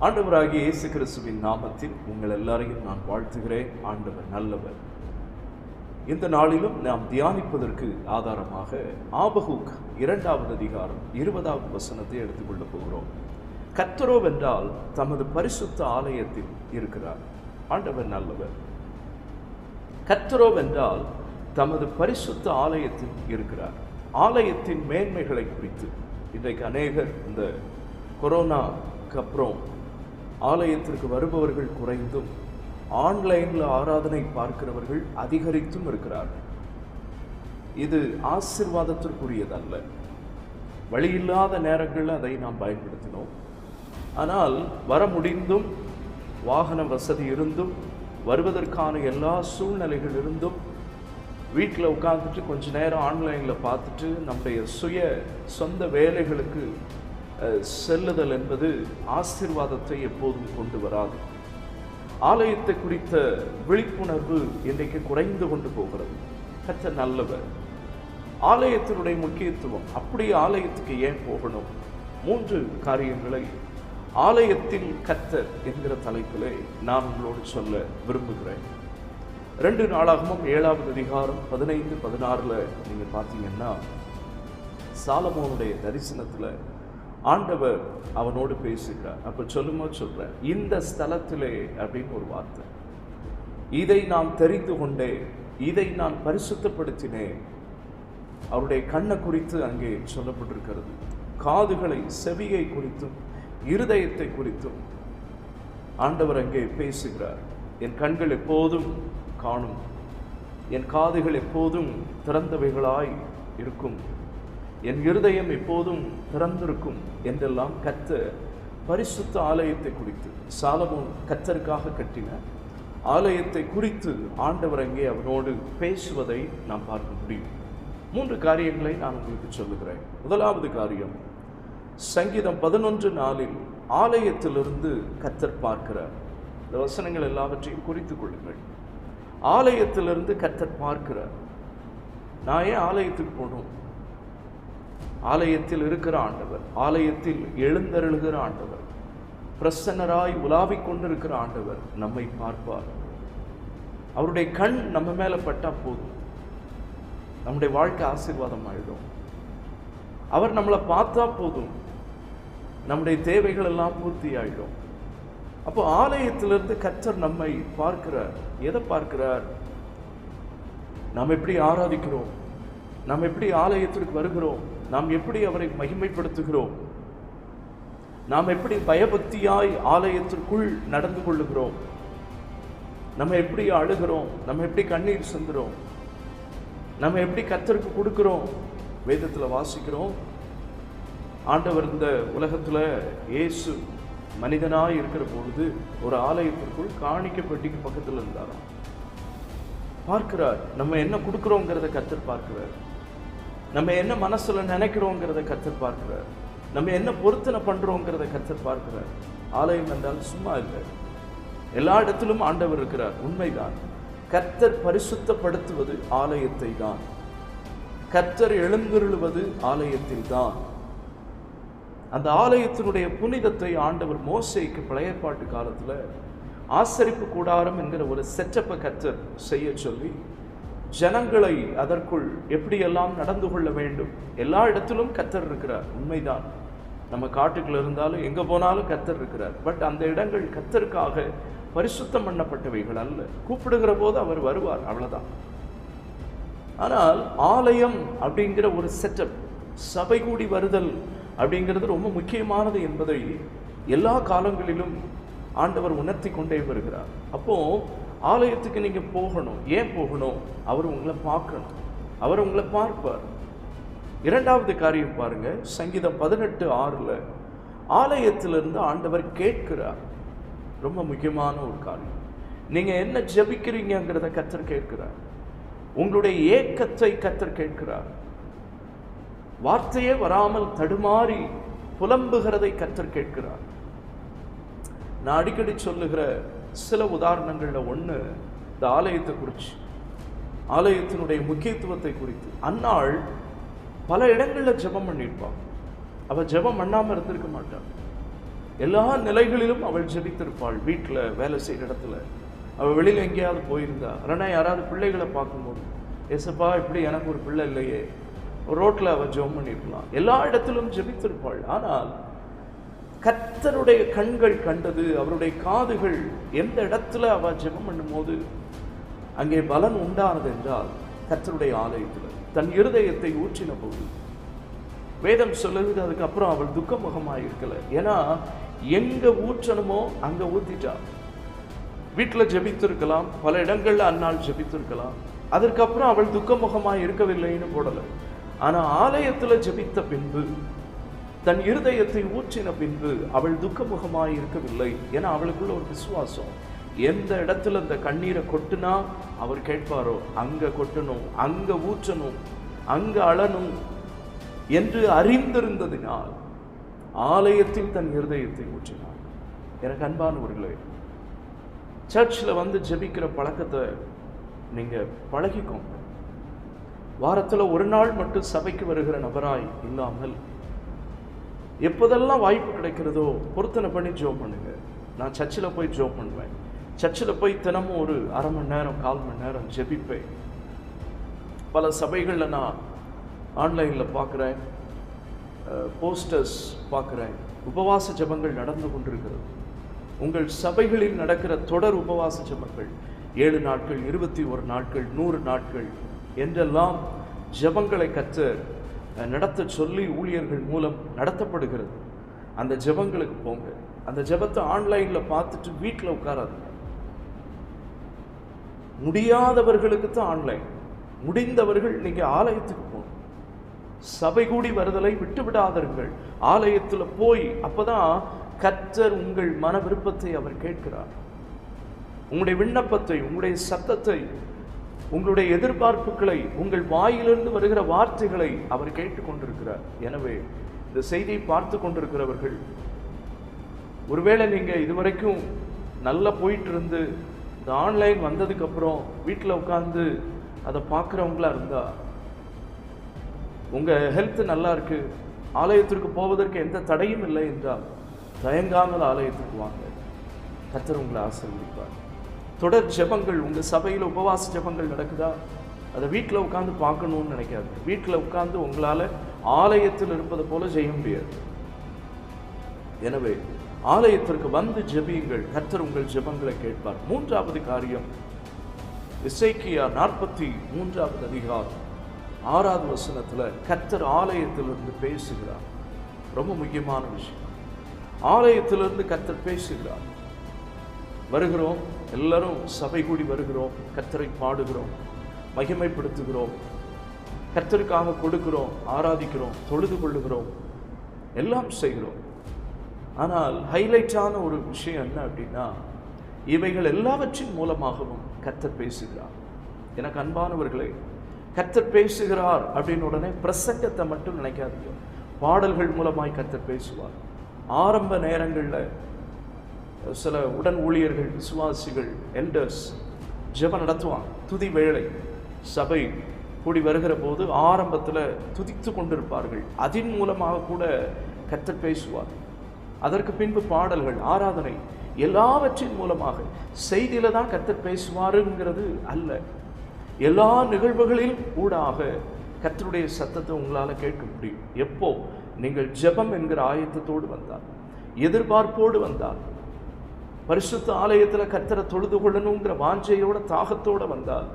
ஆண்டவராகிய இயேசு கிறிஸ்துவின் நாமத்தில் உங்கள் எல்லாரையும் நான் வாழ்த்துகிறேன். ஆண்டவர் நல்லவர். இந்த நாளிலும் நாம் தியானிப்பதற்கு ஆதாரமாக ஆபகுக் இரண்டாவது அதிகாரம் இருபதாவது வசனத்தை எடுத்துக்கொள்ளப் போகிறோம். கத்தரோ வென்றால் தமது பரிசுத்த ஆலயத்தில் இருக்கிறார். ஆண்டவர் நல்லவர். கத்தரோ வென்றால் தமது பரிசுத்த ஆலயத்தில் இருக்கிறார். ஆலயத்தின் மேன்மைகளை குறித்து இன்றைக்கு அநேகர் இந்த கொரோனாக்கு அப்புறம் ஆலயத்திற்கு வருபவர்கள் குறைந்தும் ஆன்லைனில் ஆராதனை பார்க்கிறவர்கள் அதிகரித்தும் இருக்கிறார்கள். இது ஆசிர்வாதத்திற்குரியதல்ல. வழியில்லாத நேரங்களில் அதை நாம் பயன்படுத்தினோம். ஆனால் வர முடிந்தும் வாகன வசதி இருந்தும் வருவதற்கான எல்லா சூழ்நிலைகள் இருந்தும் வீட்டில் உட்காந்துட்டு கொஞ்ச நேரம் ஆன்லைனில் பார்த்துட்டு நம்முடைய சுய சொந்த வேலைகளுக்கு செல்லுதல் என்பது ஆசீர்வாதத்தை எப்போதும் கொண்டு வராது. ஆலயத்தை குறித்த விழிப்புணர்வு இன்றைக்கு குறைந்து கொண்டு போகிறது. கத்த நல்லவர். ஆலயத்தினுடைய முக்கியத்துவம் அப்படி ஆலயத்துக்கு ஏன் போகணும்? மூன்று காரியங்களை ஆலயத்தில் கத்தர் என்கிற தலைப்பிலே நான் உங்களோடு சொல்ல விரும்புகிறேன். ரெண்டு நாளாகவும் ஏழாவது அதிகாரம் பதினைந்து பதினாறில் நீங்கள் பார்த்தீங்கன்னா சாலமோனுடைய தரிசனத்தில் ஆண்டவர் அவனோடு பேசுகிறார். அப்போ சொல்லுமோ சொல்கிறேன் இந்த ஸ்தலத்திலே அப்படின்னு ஒரு வார்த்தை. இதை நான் தெரிந்து கொண்டேன் இதை நான் பரிசுத்தப்படுத்தினேன். அவருடைய கண்ணை குறித்து அங்கே சொல்லப்பட்டிருக்கிறது. காதுகளை செவியை குறித்தும் இருதயத்தை குறித்தும் ஆண்டவர் அங்கே பேசுகிறார். என் கண்கள் எப்போதும் காணும். என் காதுகள் எப்போதும் திறந்தவைகளாய் இருக்கும். என் இருதயம் எப்போதும் திறந்திருக்கும் என்றெல்லாம் கத்த பரிசுத்த ஆலயத்தை குறித்து சாலமோன் கத்தருக்காக கட்டின ஆலயத்தை குறித்து ஆண்டவர் அங்கே அவனோடு பேசுவதை நாம் பார்க்க முடியும். மூன்று காரியங்களை நான் உங்களுக்கு சொல்லுகிறேன். முதலாவது காரியம் சங்கீதம் பதினொன்று நாளில் ஆலயத்திலிருந்து கத்தர் பார்க்கிறார். இந்த வசனங்கள் எல்லாவற்றையும் குறித்துக் கொள்ளுங்கள். ஆலயத்திலிருந்து கத்தர் பார்க்கிறார். நான் ஏன் ஆலயத்துக்கு போகணும்? ஆலயத்தில் இருக்கிற ஆண்டவர் ஆலயத்தில் எழுந்தருளுகிற ஆண்டவர் பிரசன்னராய் உலாவிக் கொண்டிருக்கிற ஆண்டவர் நம்மை பார்ப்பார். அவருடைய கண் நம்ம மேல பட்டா போதும். நம்முடைய வாழ்க்கை ஆசீர்வாதம் ஆயிடும். அவர் நம்மளை பார்த்தா போதும். நம்முடைய தேவைகள் எல்லாம் பூர்த்தி ஆயிடும். அப்போ ஆலயத்திலிருந்து கச்சர் நம்மை பார்க்கிறார். எதை பார்க்கிறார்? நாம் எப்படி ஆராதிக்கிறோம்? நாம் எப்படி ஆலயத்திற்கு வருகிறோம்? நாம் எப்படி அவரை மகிமைப்படுத்துகிறோம்? நாம் எப்படி பயபக்தியாய் ஆலயத்திற்குள் நடந்து கொள்ளுகிறோம்? நம்ம எப்படி அழுகிறோம்? நம்ம எப்படி கண்ணீர் சிந்துறோம்? நம்ம எப்படி கத்தருக்கு கொடுக்குறோம்? வேதத்தில் வாசிக்கிறோம். ஆண்டவர் இந்த உலகத்தில் இயேசு மனிதனாய் இருக்கிற பொழுது ஒரு ஆலயத்திற்குள் காணிக்க பெட்டிக்கு பக்கத்தில் இருந்தாராம். பார்க்கிறார் நம்ம என்ன கொடுக்குறோங்கிறத கத்தர் பார்க்கிறார். நம்ம என்ன மனசுல நினைக்கிறோங்கிறத கத்தர் பார்க்குறாரு. நம்ம என்ன பொருத்தனை பண்ணுறோங்கிறத கத்தர் பார்க்குறாரு. ஆலயம் என்றால் சும்மா இல்லை. எல்லா இடத்திலும் ஆண்டவர் இருக்கிறார். உண்மைதான். கத்தர் பரிசுத்தப்படுத்துவது ஆலயத்தை தான் கத்தர் எழுந்தருளுவது ஆலயத்தில் தான் அந்த ஆலயத்தினுடைய புனிதத்தை ஆண்டவர் மோசைக்கு பழையப்பாட்டு காலத்தில் ஆசரிப்பு கூடாரம் என்கிற ஒரு செட்டப்பை கத்தர் செய்ய சொல்லி ஜனங்களை அதற்குள் எப்படியெல்லாம் நடந்து கொள்ள வேண்டும்? எல்லா இடத்திலும் கத்தர் இருக்கிறார். உண்மைதான். நம்ம காட்டுக்குள்ள இருந்தாலும் எங்க போனாலும் கத்தர் இருக்கிறார். பட் அந்த இடங்கள் கத்தருக்காக பரிசுத்தம் பண்ணப்பட்டவைகள் அல்ல. கூப்பிடுகிற போது அவர் வருவார். அவ்வளவுதான். ஆனால் ஆலயம் அப்படிங்கிற ஒரு செட்டப் சபை கூடி வருதல் அப்படிங்கிறது ரொம்ப முக்கியமானது என்பதை எல்லா காலங்களிலும் ஆண்டவர் உணர்த்தி கொண்டே வருகிறார். அப்போ ஆலயத்துக்கு நீங்கள் போகணும். ஏன் போகணும்? அவர் உங்களை பார்க்கணும். அவர் உங்களை பார்ப்பார். இரண்டாவது காரியம் பாருங்க. சங்கீதம் பதினெட்டு ஆறில் ஆலயத்திலிருந்து ஆண்டவர் கேட்கிறார். ரொம்ப முக்கியமான ஒரு காரியம். நீங்கள் என்ன ஜபிக்கிறீங்கிறத கத்தர் கேட்கிறார். உங்களுடைய ஏக்கத்தை கத்தர் கேட்கிறார். வார்த்தையே வராமல் தடுமாறி புலம்புகிறதை கத்தர் கேட்கிறார். நான் அடிக்கடி சொல்லுகிற சில உதாரணங்களில் ஒன்று இந்த ஆலயத்தை குறித்து ஆலயத்தினுடைய முக்கியத்துவத்தை குறித்து. அன்னாள் பல இடங்களில் ஜெபம் பண்ணியிருப்பாள் அவள் ஜெபம் பண்ணாமல் இருந்திருக்க மாட்டாள் எல்லா நிலைகளிலும் அவள் ஜெபித்திருப்பாள் வீட்டில் வேலை செய்கிற இடத்துல. அவள் வெளியில் எங்கேயாவது போயிருந்தா. இல்லைன்னா யாராவது பிள்ளைகளை பார்க்கும்போது எசப்பா இப்படி எனக்கு ஒரு பிள்ளை இல்லையே. ரோட்டில் அவள் ஜெபம் பண்ணியிருக்கலாம் எல்லா இடத்திலும் ஜெபித்திருப்பாள். ஆனால் கத்தருடைய கண்கள் கண்டது அவருடைய காதுகள் எந்த இடத்துல அவ ஜெபம் பண்ணும்போது அங்கே பலன் உண்டானது என்றால் கத்தருடைய ஆலயத்தில் தன் இருதயத்தை ஊற்றின போது வேதம் சொல்லுது அதுக்கப்புறம் அவள் துக்கமுகமாக இருக்கலை. ஏன்னா எங்க ஊற்றணுமோ அங்க ஊத்திட்டா. வீட்டில் ஜெபித்திருக்கலாம் பல இடங்கள்ல அந்நாள் ஜெபித்திருக்கலாம். அதற்கப்புறம் அவள் துக்கமுகமாக இருக்கவில்லைன்னு போடலை. ஆனால் ஆலயத்தில் ஜெபித்த பின்பு தன் இருதயத்தை ஊற்றின பின்பு அவள் துக்கமுகமாக இருக்கவில்லை ஏன்னா அவளுக்குள்ள ஒரு விசுவாசம். எந்த இடத்துல இந்த கண்ணீரை கொட்டுனா அவர் கேட்பாரோ அங்கே கொட்டணும் அங்கே ஊற்றணும் அங்கே அழணும் என்று அறிந்திருந்ததினால் ஆலயத்தில் தன் இருதயத்தை ஊற்றினார் எனக்கு அன்பானவர்களே சர்ச்சில் வந்து ஜெபிக்கிற பழக்கத்தை நீங்கள் பழகிக்கோங்க. வாரத்தில் ஒரு நாள் மட்டும் சபைக்கு வருகிற நபராய் இல்லாமல் எப்போதெல்லாம் வாய்ப்பு கிடைக்கிறதோ பொருத்தனை பண்ணி ஜோ பண்ணுங்கள் நான் சர்ச்சில் போய் ஜோ பண்ணுவேன். சர்ச்சில் போய் தினமும் ஒரு அரை மணி நேரம் கால் மணி நேரம் ஜெபிப்பேன். பல சபைகளில் நான் ஆன்லைனில் பார்க்குறேன். போஸ்டர்ஸ் பார்க்குறேன். உபவாச ஜெபங்கள் நடந்து கொண்டிருக்கிறது. உங்கள் சபைகளில் நடக்கிற தொடர் உபவாச ஜெபங்கள் ஏழு நாட்கள் இருபத்தி ஒரு நாட்கள் நூறு நாட்கள் என்றெல்லாம் ஜபங்களை கற்று நடத்த சொல்லி ஊழியர்கள் மூலம் நடத்தப்படுகிறது. அந்த ஜெபங்களுக்கு போங்க. அந்த ஜெபத்தை ஆன்லைனில் பார்த்துட்டு வீட்டில் உட்காராது முடியாதவர்களுக்கு தான் ஆன்லைன். முடிந்தவர்கள் நீங்கள் ஆலயத்துக்கு போகணும் சபை கூடி வருதலை விட்டு ஆலயத்தில் போய் அப்போதான் கர்த்தர் உங்கள் மன விருப்பத்தை அவர் கேட்கிறார். உங்களுடைய விண்ணப்பத்தை உங்களுடைய சத்தத்தை உங்களுடைய எதிர்பார்ப்புகளை உங்கள் வாயிலிருந்து வருகிற வார்த்தைகளை அவர் கேட்டுக்கொண்டிருக்கிறார். எனவே இந்த செய்தியை பார்த்து கொண்டிருக்கிறவர்கள் ஒருவேளை நீங்கள் இதுவரைக்கும் நல்லா போயிட்டு இருந்து இந்த ஆன்லைன் வந்ததுக்கப்புறம் வீட்டில் உட்காந்து அதை பார்க்குறவங்களா இருந்தா உங்கள் ஹெல்த் நல்லா இருக்கு ஆலயத்திற்கு போவதற்கு எந்த தடையும் இல்லை என்றால் தயங்காமல் ஆலயத்துக்கு வாங்க. கத்தர் உங்களை ஆசீர்வதிப்பார். தொடர் ஜெபங்கள் உங்கள் சபையில் உபவாச ஜெபங்கள் நடக்குதா? அதை வீட்டில் உட்காந்து பார்க்கணும்னு நினைக்காது. வீட்டில் உட்காந்து உங்களால் ஆலயத்தில் இருப்பது போல செய்ய முடியாது. எனவே ஆலயத்திற்கு வந்து ஜெபியுங்கள். கர்த்தர் உங்கள் ஜெபங்களை கேட்பார். மூன்றாவது காரியம் இசைக்கியா நாற்பத்தி மூன்றாவது அதிகாரம் ஆறாவது வசனத்தில் கர்த்தர் ஆலயத்திலிருந்து பேசுகிறார். ரொம்ப முக்கியமான விஷயம். ஆலயத்திலிருந்து கர்த்தர் பேசுகிறார். வருகிறோம். எல்லாரும் சபை கூடி வருகிறோம் கத்தரை பாடுகிறோம் மகிமைப்படுத்துகிறோம் கத்தருக்காக கொடுக்கிறோம் ஆராதிக்கிறோம் தொழுது கொள்ளுகிறோம் எல்லாம் செய்கிறோம். ஆனால் ஹைலைட்டான ஒரு விஷயம் என்ன அப்படின்னா இவைகள் எல்லாவற்றின் மூலமாகவும் கத்தர் பேசுகிறார். எனக்கு அன்பானவர்களே கத்தர் பேசுகிறார் அப்படின்னு உடனே பிரசங்கத்தை மட்டும் நினைக்காதீங்க. பாடல்கள் மூலமாய் கத்தர் பேசுவார். ஆரம்ப நேரங்களில் சில உடன் ஊழியர்கள் விசுவாசிகள் எல்டர்ஸ் ஜெபம் நடத்துவான் துதி வேளை. சபை கூடி வருகிற போது ஆரம்பத்தில் துதித்து கொண்டிருப்பார்கள். அதன் மூலமாக கூட கர்த்தர் பேசுவார். அதற்கு பின்பு பாடல்கள் ஆராதனை எல்லாவற்றின் மூலமாக. செய்தியில் தான் கத்தர் பேசுவாருங்கிறது அல்ல. எல்லா நிகழ்வுகளில் ஊடாக கத்தருடைய சத்தத்தை உங்களால் கேட்க முடியும். எப்போ? நீங்கள் ஜெபம் என்கிற ஆயத்தத்தோடு வந்தால் எதிர்பார்ப்போடு வந்தால் பரிசுத்த ஆலயத்தில் கத்தரை தொழுது கொள்ளணுங்கிற வாஞ்சையோட தாகத்தோட வந்தால்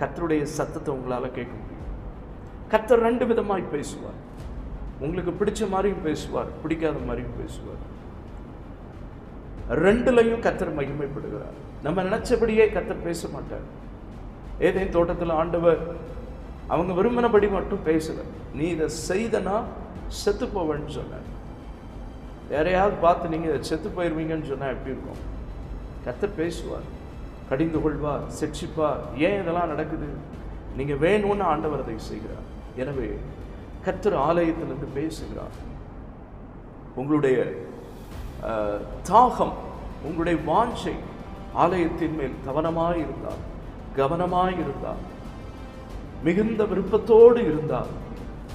கத்தருடைய சத்தத்தை உங்களால் கேட்க முடியும். கத்தர் ரெண்டு விதமாய் பேசுவார். உங்களுக்கு பிடிச்ச மாதிரியும் பேசுவார் பிடிக்காத மாதிரியும் பேசுவார். ரெண்டுலையும் கத்தர் மகிமைப்படுகிறார். நம்ம நினச்சபடியே கத்தர் பேச மாட்டார். ஏதேன் தோட்டத்தில் ஆண்டவர் அவங்க விரும்பினபடி மட்டும் பேசலை. நீ இதை செய்தனா செத்து போவேன்னு சொன்னார். யாரையாவது பார்த்து நீங்கள் இதை செத்து போயிடுவீங்கன்னு சொன்னால் எப்படி இருக்கும்? கர்த்தர் பேசுவார் கடிந்து கொள்வார் சிக்ஷிப்பார் ஏன் இதெல்லாம் நடக்குது? நீங்கள் வேணும்னு ஆண்டவர் அதை செய்கிறார். எனவே கத்தர் ஆலயத்திலிருந்து பேசுகிறார். உங்களுடைய தாகம் உங்களுடைய வாஞ்சை ஆலயத்தின் மேல் கவனமாக இருந்தால் கவனமாக இருந்தால் மிகுந்த விருப்பத்தோடு இருந்தால்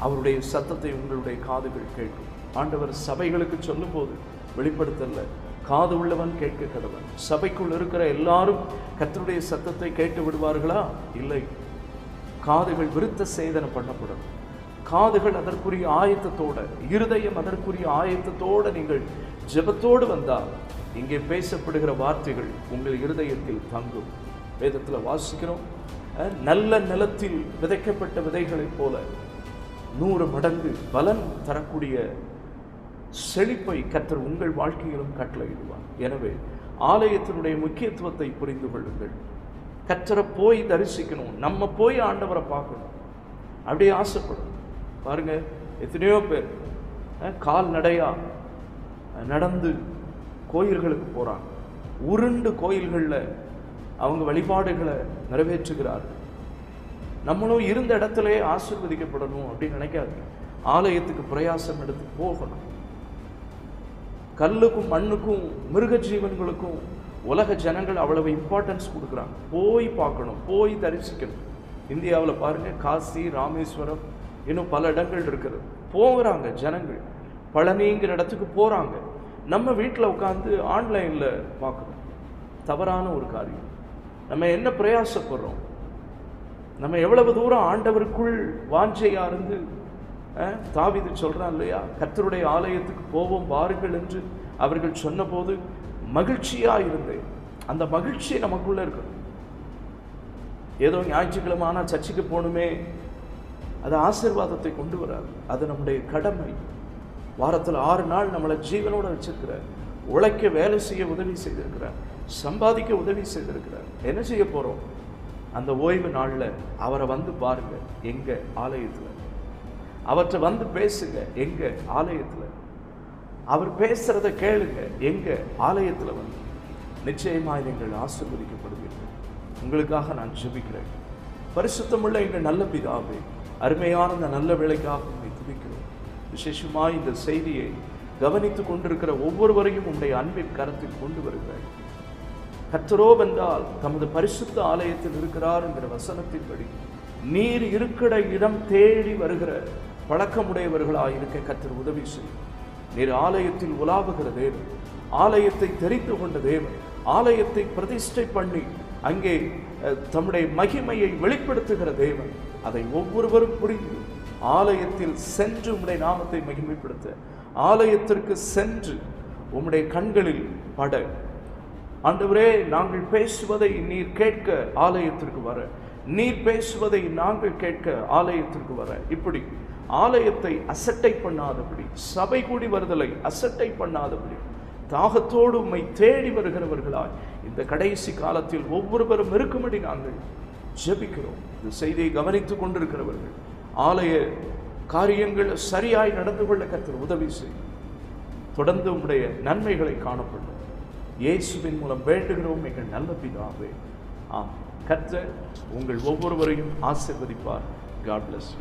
அவருடைய சத்தத்தை உங்களுடைய காதுகள் கேட்கும். ஆண்டவர் சபைகளுக்கு சொல்லும்போது வெளிப்படுத்தல காது உள்ளவன் கேட்க கடவன் சபைக்குள் இருக்கிற எல்லாரும் கத்தருடைய சத்தத்தை கேட்டு விடுவார்களா? இல்லை. காதுகள் விருத்த சேதனம் பண்ணப்படும். காதுகள் அதற்குரிய ஆயத்தத்தோட இருதயம் அதற்குரிய ஆயத்தத்தோட நீங்கள் ஜெபத்தோடு வந்தால் இங்கே பேசப்படுகிற வார்த்தைகள் உங்கள் இருதயத்தில் தங்கும். வேதத்தில் வாசிக்கிறோம் நல்ல நிலத்தில் விதைக்கப்பட்ட விதைகளைப் போல நூறு மடங்கு பலன் தரக்கூடிய செழிப்பை கத்தர் உங்கள் வாழ்க்கையிலும் கட்டளையிடுவார். எனவே ஆலயத்தினுடைய முக்கியத்துவத்தை புரிந்து கொள்ளுங்கள். கத்தரை போய் தரிசிக்கணும். நம்ம போய் ஆண்டவரை பார்க்கணும். அப்படியே ஆசைப்படும் பாருங்க எத்தனையோ பேர் கால்நடையாக நடந்து கோயில்களுக்கு போகிறாங்க உருண்டு கோயில்களில் அவங்க வழிபாடுகளை நிறைவேற்றுகிறார்கள். நம்மளும் இருந்த இடத்துல ஆசிர்வதிக்கப்படணும் அப்படின்னு நினைக்காது ஆலயத்துக்கு பிரயாசம் எடுத்து போகணும். கல்லுக்கும் மண்ணுக்கும் மிருக ஜீவன்களுக்கும் உலக ஜனங்கள் அவ்வளவு இம்பார்ட்டன்ஸ் கொடுக்குறாங்க. போய் பார்க்கணும் போய் தரிசிக்கணும். இந்தியாவில் பாருங்கள் காசி ராமேஸ்வரம் இன்னும் பல இடங்கள் இருக்கிறது போகிறாங்க ஜனங்கள். பழனிங்கிற இடத்துக்கு போகிறாங்க நம்ம வீட்டில் உட்காந்து ஆன்லைனில் பார்க்குறோம் தவறான ஒரு காரியம். நம்ம என்ன பிரயாசப்படுறோம்? நம்ம எவ்வளவு தூரம் ஆண்டவருக்குள் வாஞ்சையாக இருந்து தாவீது சொல்றான் இல்லையா? கத்தருடைய ஆலயத்துக்கு போவோம் வாருங்கள் என்று அவர்கள் சொன்னபோது மகிழ்ச்சியா இருந்தேன். அந்த மகிழ்ச்சி நமக்குள்ள இருக்கணும் ஏதோ ஞாயிற்றுக்கிழமை ஆனால் சர்ச்சுக்கு போகணுமே. அது ஆசீர்வாதத்தை கொண்டு வராது. அது நம்முடைய கடமை. வாரத்தில் ஆறு நாள் நம்மளை ஜீவனோட வச்சிருக்கிறார். உழைக்க வேலை செய்ய உதவி செய்திருக்கிறார். சம்பாதிக்க உதவி செய்திருக்கிறார். என்ன செய்ய போறோம்? அந்த ஓய்வு நாளில் அவரை வந்து பாருங்க. எங்க ஆலயத்தில். அவற்றை வந்து பேசுங்க. எங்க? ஆலயத்தில். அவர் பேசுறத கேளுங்க. எங்க? ஆலயத்தில் வந்து. நிச்சயமாக நீங்கள் ஆசிர்வதிக்கப்படுவீர்கள். உங்களுக்காக நான் ஜெபிக்கிறேன். பரிசுத்தமுள்ள எங்கள் நல்ல பிதாவே அருமையான இந்த நல்ல வேலைக்காக உங்களை துதிக்கிறோம். விசேஷமாக இந்த செய்தியை கவனித்து கொண்டிருக்கிற ஒவ்வொருவரையும் உங்களுடைய அன்பின் கரத்தில் கொண்டு வருகிறார் கத்தரோ வென்றால் தமது பரிசுத்த ஆலயத்தில் இருக்கிறார் என்கிற வசனத்தின்படி நீர் இருக்கிற இடம் தேடி வருகிற பழக்கமுடையவர்களாக இருக்க கர்த்தர் உதவி செய்யும். நீர் ஆலயத்தில் உலாவுகிற தேவன் ஆலயத்தை தெரிந்து கொண்ட தேவன் ஆலயத்தை பிரதிஷ்டை பண்ணி அங்கே தம்முடைய மகிமையை வெளிப்படுத்துகிற தேவன். அதை ஒவ்வொருவரும் புரிந்து ஆலயத்தில் சென்று உம்முடைய நாமத்தை மகிமைப்படுத்த ஆலயத்திற்கு சென்று உம்முடைய கண்களில் பட. ஆண்டவரே நாங்கள் பேசுவதை நீர் கேட்க ஆலயத்திற்கு வர. நீர் பேசுவதை நாங்கள் கேட்க ஆலயத்திற்கு வர. இப்படி ஆலயத்தை அசட்டை பண்ணாதபடி சபை கூடி வருதலை அசட்டை பண்ணாதபடி தாகத்தோடு உம்மை தேடி வருகிறவர்களாய் இந்த கடைசி காலத்தில் ஒவ்வொருவரும் இருக்கும்படி நாங்கள் ஜெபிக்கிறோம். இந்த செய்தியை கவனித்துக் கொண்டிருக்கிறவர்கள் ஆலய காரியங்கள் சரியாய் நடந்து கொள்ள கர்த்தர் உதவி செய்யும். தொடர்ந்து உங்களுடைய நன்மைகளை காணப்படும். இயேசுவின் மூலம் வேண்டுகிறோம் எங்கள் நல்ல பிதாவே. ஆம் கர்த்தர் உங்கள் ஒவ்வொருவரையும் ஆசிர்வதிப்பார். God plus